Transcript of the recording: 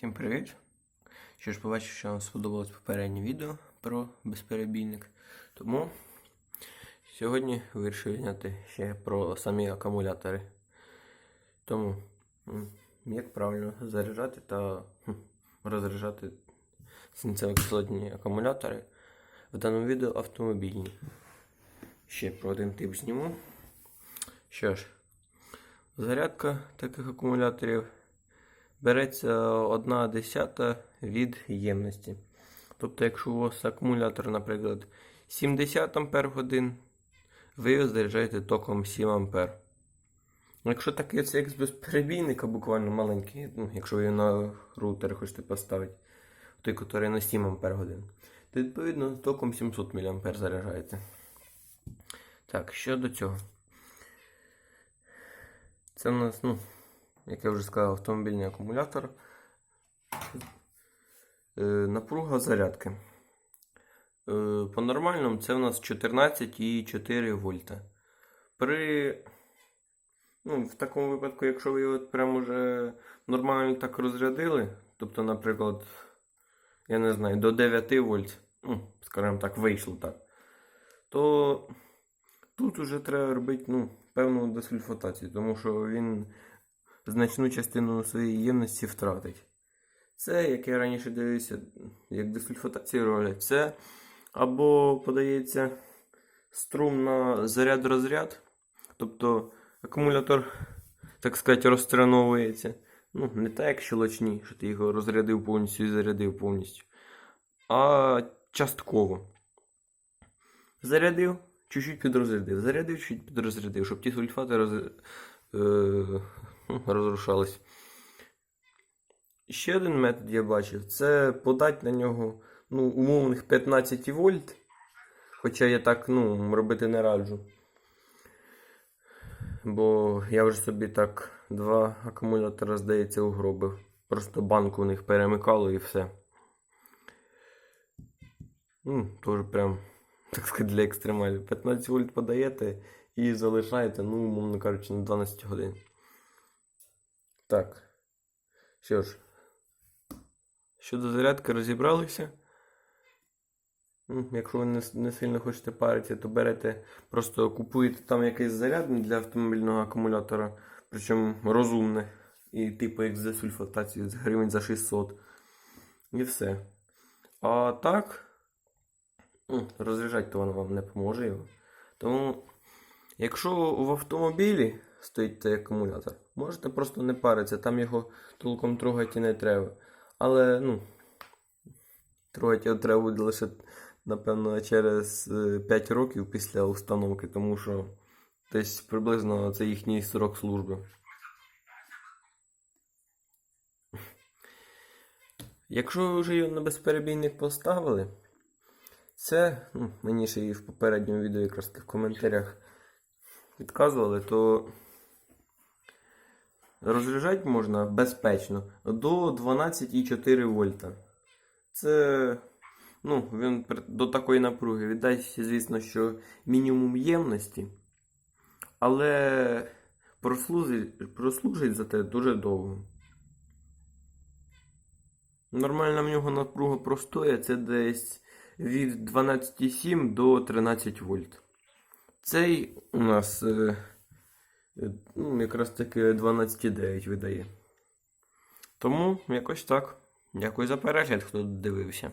Всім привіт! Що ж, побачив, що вам сподобалось попереднє відео про безперебійник. Тому сьогодні вирішив зняти ще про самі акумулятори. Тому, як правильно заряджати та розряджати свинцево-кислотні акумулятори в даному відео автомобільні. Ще про один тип зніму. Що ж, зарядка таких акумуляторів береться 1 десята від ємності. Тобто, якщо у вас акумулятор, наприклад, 70 Ампер годин, ви його заряджаєте током 7 Ампер. Якщо такий це як з безперебійника, буквально маленький, ну, якщо ви його на роутер хочете поставити, той, який на 7 Ампер годин, то відповідно током 700 мА заряджаєте. Так, що до цього. Це в нас, ну, як я вже сказав, автомобільний акумулятор. Е, напруга зарядки. Е, по нормальному це в нас 14,4 вольта. При. Ну, в такому випадку, якщо ви його прямо вже нормально так розрядили, тобто, наприклад, я не знаю, до 9 вольт, ну, скажімо так, вийшло так, то тут вже треба робити ну, певну десульфатацію, тому що він значну частину своєї ємності втратить. Це, як я раніше дивився, як десульфатацію роблять, це або подається струм на заряд-розряд, тобто акумулятор, так сказати, розтрановується. Ну, не так, як щелочні, що ти його розрядив повністю і зарядив повністю, а частково. Зарядив, чуть-чуть підрозрядив, зарядив, чуть підрозрядив, щоб ті сульфати роз... е... розрушались. Ще один метод я бачив це подати на нього ну, умовних 15 вольт. Хоча я так ну, робити не раджу. Бо я вже собі так два акумулятора, здається, угробив. Просто банку у них перемикало і все. Ну, Теж прям, так сказати, для екстремалів. 15 вольт подаєте і залишаєте, ну, умовно кажучи, на 12 годин. Так. Що ж, щодо зарядки розібралися. Якщо ви не, сильно хочете паритися, то берете, просто купуєте там якийсь зарядник для автомобільного акумулятора, причому розумне. І типу як з десульфатацією з гривень за 600. І все. А так, розряджати то воно вам не поможе. Тому, якщо в автомобілі стоїть цей акумулятор, можете просто не паритися, там його толком трогати не треба. Але, ну, трогати його треба буде лише, напевно, через 5 років після установки, тому що десь приблизно це їхній срок служби. Якщо ви вже його на безперебійник поставили, це, ну, мені ще і в попередньому відео якраз в коментарях підказували, то розряджати можна безпечно до 12,4 вольта. Це, ну, він до такої напруги віддасть, звісно, що мінімум ємності, але прослужить, прослужить за те дуже довго. Нормальна в нього напруга простоя це десь від 12,7 до 13 вольт. Цей у нас е, ну, якраз таки 12,9 видає. Тому якось так. Дякую за перегляд, хто дивився.